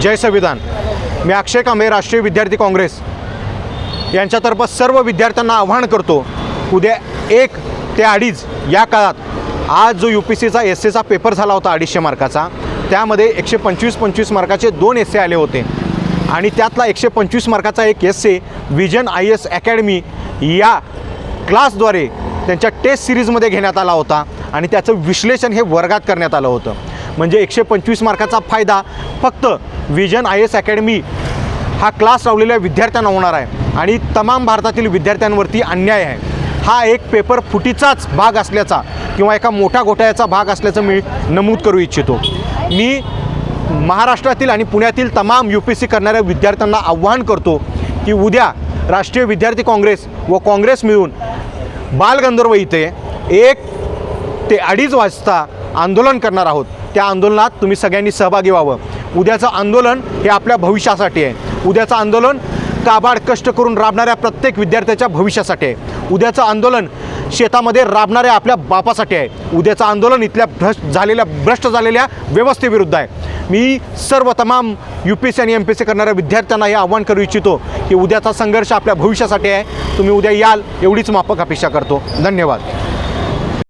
जय संविधान. मी अक्षय कांबळे राष्ट्रीय विद्यार्थी काँग्रेस. यांच्यातर्फे सर्व विद्यार्थ्यांना आव्हान करतो उद्या एक ते अडीच या काळात आज जो यू पी सीचा एस एचा पेपर झाला होता अडीचशे मार्काचा त्यामध्ये एकशे पंचवीस पंचवीस मार्काचे दोन एस आले होते. आणि त्यातला एकशे पंचवीस मार्काचा एक S A vision I S academy या क्लासद्वारे त्यांच्या टेस्ट सिरीजमध्ये घेण्यात आला होता. आणि त्याचं विश्लेषण हे वर्गात करण्यात आलं होतं. म्हणजे एकशे पंचवीस मार्काचा फायदा. फक्त विजन आय एस अकॅडमी हा क्लास लावलेल्या विद्यार्थ्यांना होणार आहे. आणि तमाम भारतातील विद्यार्थ्यांवरती अन्याय आहे. हा एक पेपर फुटीचाच भाग असल्याचा किंवा एका मोठ्या घोटाळ्याचा भाग असल्याचं मी नमूद करू इच्छितो. मी महाराष्ट्रातील आणि पुण्यातील तमाम यू पी सी करणाऱ्या विद्यार्थ्यांना आव्हान करतो की उद्या राष्ट्रीय विद्यार्थी काँग्रेस व काँग्रेस मिळून बालगंधर्व इथे एक ते अडीच वाजता आंदोलन करणार आहोत. त्या आंदोलनात तुम्ही सगळ्यांनी सहभागी व्हावं. उद्याचं आंदोलन हे आपल्या भविष्यासाठी आहे. उद्याचं आंदोलन काबाड कष्ट करून राबणाऱ्या प्रत्येक विद्यार्थ्याच्या भविष्यासाठी आहे. उद्याचं आंदोलन शेतामध्ये राबणाऱ्या आपल्या बापासाठी आहे. उद्याचं आंदोलन इथल्या भ्रष्ट झालेल्या भ्रष्ट झालेल्या व्यवस्थेविरुद्ध आहे. मी सर्व तमाम यू पी सी आणि एम पी सी करणाऱ्या विद्यार्थ्यांना हे आव्हान करू इच्छितो की उद्याचा संघर्ष आपल्या भविष्यासाठी आहे. तुम्ही उद्या याल एवढीच माफक अपेक्षा करतो. धन्यवाद.